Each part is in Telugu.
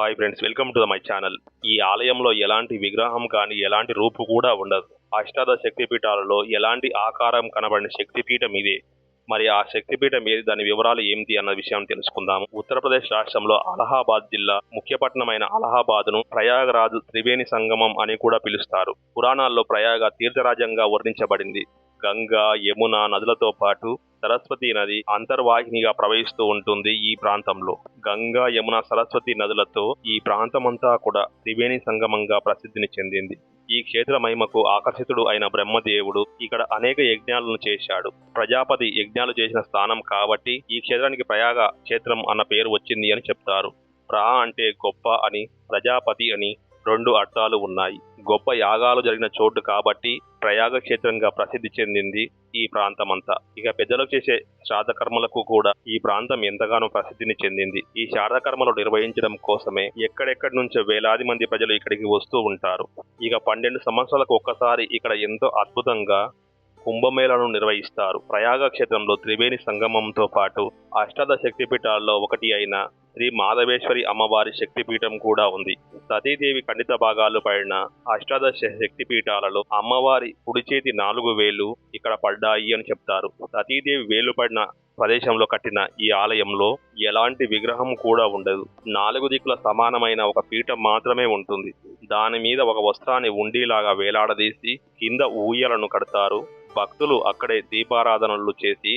Hi friends welcome to the my channel ఈ ఆలయంలో ఎలాంటి విగ్రహం కానీ ఎలాంటి రూపు కూడా ఉండదు. అష్టాదశ శక్తిపీఠాలలో ఎలాంటి ఆకారం కనబడిన శక్తిపీఠం ఇదే. మరి ఆ శక్తిపీఠం ఏది? దాని వివరాలు ఏమిటి అన్న విషయం తెలుసుకుందాం. ఉత్తరప్రదేశ్ రాష్ట్రంలో అలహాబాద్ జిల్లా ముఖ్యపట్నమైన అలహాబాద్ను ప్రయాగరాజు త్రివేణి సంగమం అని కూడా పిలుస్తారు. పురాణాల్లో ప్రయాగ తీర్థరాజంగా వర్ణించబడింది. గంగా యమున నదులతో పాటు సరస్వతి నది అంతర్వాహినిగా ప్రవహిస్తూ ఉంటుంది ఈ ప్రాంతంలో. గంగా యమున సరస్వతి నదులతో ఈ ప్రాంతమంతా కూడా త్రివేణి సంగమంగా ప్రసిద్ధిని చెందింది. ఈ క్షేత్ర మహిమకు ఆకర్షితుడు అయిన బ్రహ్మదేవుడు ఇక్కడ అనేక యజ్ఞాలను చేశాడు. ప్రజాపతి యజ్ఞాలు చేసిన స్థానం కాబట్టి ఈ క్షేత్రానికి ప్రయాగ క్షేత్రం అన్న పేరు వచ్చింది అని చెప్తారు. ప్రా అంటే గొప్ప అని ప్రజాపతి అని రెండు అర్థాలు ఉన్నాయి. గొప్ప యాగాలు జరిగిన చోటు కాబట్టి ప్రయాగ క్షేత్రంగా ప్రసిద్ధి చెందింది ఈ ప్రాంతమంతా. ఇక పెద్దలు చేసే శ్రాద్ధ కర్మలకు కూడా ఈ ప్రాంతం ఎంతగానో ప్రసిద్ధిని చెందింది. ఈ శ్రాద్ధ కర్మలు నిర్వహించడం కోసమే ఎక్కడెక్కడి నుంచో వేలాది మంది ప్రజలు ఇక్కడికి వస్తూ ఉంటారు. ఇక పన్నెండు సంవత్సరాలకు ఒక్కసారి ఇక్కడ ఎంతో అద్భుతంగా కుంభమేళను నిర్వహిస్తారు. ప్రయాగ క్షేత్రంలో త్రివేణి సంగమంతో పాటు అష్టాదశ శక్తిపీఠాల్లో ఒకటి అయిన శ్రీ మాధవేశ్వరి అమ్మవారి శక్తిపీఠం కూడా ఉంది. సతీదేవి ఖండిత భాగాలు పడిన అష్టాదశ శక్తిపీఠాలలో అమ్మవారి కుడి చేతి నాలుగు వేలు ఇక్కడ పడ్డాయి అని చెప్తారు. సతీదేవి వేలు పడిన ప్రదేశంలో కట్టిన ఈ ఆలయంలో ఎలాంటి విగ్రహం కూడా ఉండదు. నాలుగు దిక్కుల సమానమైన ఒక పీఠం మాత్రమే ఉంటుంది. దాని మీద ఒక వస్త్రాన్ని ఉండేలాగా వేలాడదీసి కింద ఊయలను కడతారు. భక్తులు అక్కడే దీపారాధనలు చేసి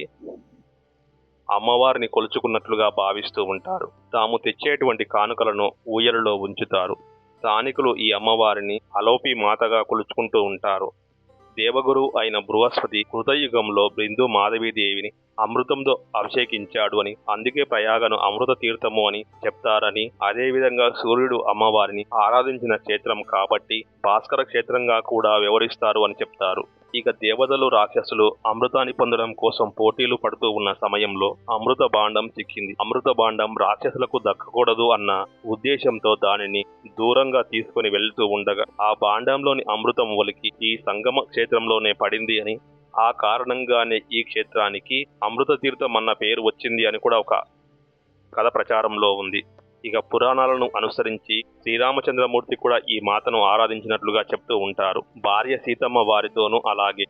అమ్మవారిని కొలుచుకున్నట్లుగా భావిస్తూ ఉంటారు. తాము తెచ్చేటువంటి కానుకలను ఊయలలో ఉంచుతారు. స్థానికులు ఈ అమ్మవారిని అలోపి మాతగా కొలుచుకుంటూ ఉంటారు. దేవగురు అయిన బృహస్పతి కృతయుగంలో బృందు మాధవీదేవిని అమృతంతో అభిషేకించాడు అని అందుకే ప్రయాగను అమృత తీర్థము అని చెప్తారని అదేవిధంగా సూర్యుడు అమ్మవారిని ఆరాధించిన క్షేత్రం కాబట్టి భాస్కర క్షేత్రంగా కూడా వ్యవహరిస్తారు అని చెప్తారు. ఇక దేవతలు రాక్షసులు అమృతాన్ని పొందడం కోసం పోటీలు పడుతూ ఉన్న సమయంలో అమృత బాండం చిక్కింది. అమృత బాండం రాక్షసులకు దక్కకూడదు అన్న ఉద్దేశంతో దానిని దూరంగా తీసుకుని వెళ్తూ ఉండగా ఆ బాండంలోని అమృతం ఒలికి ఈ సంగమ క్షేత్రంలోనే పడింది అని ఆ కారణంగానే ఈ క్షేత్రానికి అమృత తీర్థం అన్న పేరు వచ్చింది అని కూడా ఒక కథ ప్రచారంలో ఉంది. ఇక పురాణాలను అనుసరించి శ్రీరామచంద్రమూర్తి కూడా ఈ మాతను ఆరాధించినట్లుగా చెప్తూ ఉంటారు. భార్య సీతమ్మ వారితోనూ అలాగే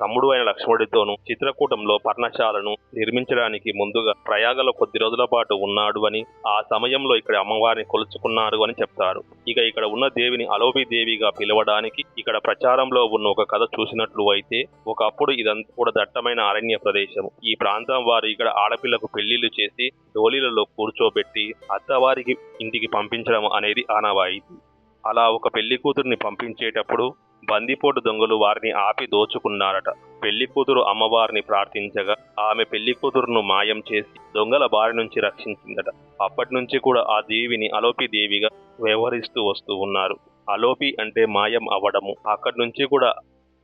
తమ్ముడు అయిన లక్ష్మణుడితోనూ చిత్రకూటంలో పర్ణశాలను నిర్మించడానికి ముందుగా ప్రయాగలో కొద్ది రోజుల పాటు ఉన్నాడు అని ఆ సమయంలో ఇక్కడ అమ్మవారిని కొలుచుకున్నారు అని చెప్తారు. ఇక ఇక్కడ ఉన్న దేవిని అలోపి దేవిగా పిలవడానికి ఇక్కడ ప్రచారంలో ఉన్న ఒక కథ చూసినట్లు అయితే ఒకప్పుడు ఇదంతా కూడా దట్టమైన అరణ్య ప్రదేశం. ఈ ప్రాంతం వారు ఇక్కడ ఆడపిల్లకు పెళ్ళిళ్ళు చేసి డోలీలలో కూర్చోబెట్టి అత్తవారికి ఇంటికి పంపించడం అనేది ఆనవాయితీ అలా ఒక పెళ్ళి కూతుర్ని పంపించేటప్పుడు బందిపోటు దొంగలు వారిని ఆపి దోచుకున్నారట. పెళ్ళి కూతురు అమ్మవారిని ప్రార్థించగా ఆమె పెళ్ళి కూతురును మాయం చేసి దొంగల బారి నుంచి రక్షించిందట. అప్పటి నుంచి కూడా ఆ దేవిని అలోపి దేవిగా వ్యవహరిస్తూ వస్తూ ఉన్నారు. అలోపి అంటే మాయం అవ్వడము. అక్కడి నుంచి కూడా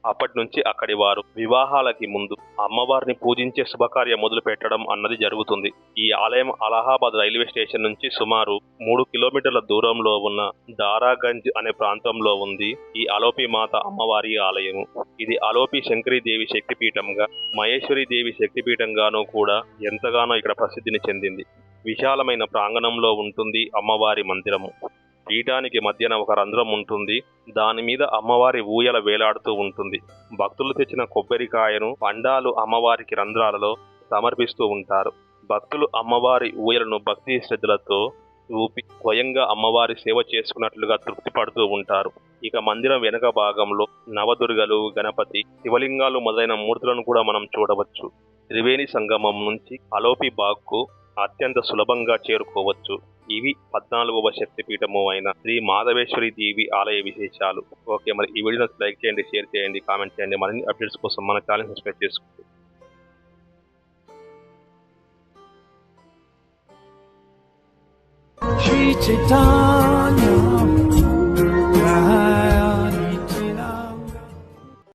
అప్పటి నుంచి అక్కడి వారు వివాహాలకి ముందు అమ్మవారిని పూజించే శుభకార్యం మొదలు పెట్టడం అన్నది జరుగుతుంది. ఈ ఆలయం అలహాబాద్ రైల్వే స్టేషన్ నుంచి సుమారు మూడు కిలోమీటర్ల దూరంలో ఉన్న దారాగంజ్ అనే ప్రాంతంలో ఉంది ఈ అలోపి మాత అమ్మవారి ఆలయము. ఇది అలోపి శంకరీదేవి శక్తిపీఠంగా మహేశ్వరి దేవి శక్తిపీఠంగానూ కూడా ఎంతగానో ఇక్కడ ప్రసిద్ధిని చెందింది. విశాలమైన ప్రాంగణంలో ఉంటుంది అమ్మవారి మందిరము. పీఠానికి మధ్యన ఒక రంధ్రం ఉంటుంది. దాని మీద అమ్మవారి ఊయల వేలాడుతూ ఉంటుంది. భక్తులు తెచ్చిన కొబ్బరికాయను పండాలు అమ్మవారికి రంధ్రాలలో సమర్పిస్తూ ఉంటారు. భక్తులు అమ్మవారి ఊయలను భక్తి శ్రద్ధలతో ఊపి స్వయంగా అమ్మవారి సేవ చేసుకున్నట్లుగా తృప్తి పడుతూ ఉంటారు. ఇక మందిరం వెనుక భాగంలో నవదుర్గలు గణపతి శివలింగాలు మొదలైన మూర్తులను కూడా మనం చూడవచ్చు. త్రివేణి సంగమం నుంచి అలోపి బాగ్కు అత్యంత సులభంగా చేరుకోవచ్చు. ఇవి పద్నాలుగవ శక్తిపీఠము అయిన శ్రీ మాధవేశ్వరి దేవి ఆలయ విశేషాలు. ఓకే మరి ఈ వీడియో లైక్ చేయండి షేర్ చేయండి కామెంట్ చేయండి. మరిన్ని అప్డేట్స్ కోసం మన ఛానల్ సబ్స్క్రైబ్ చేసుకోండి. శ్రీ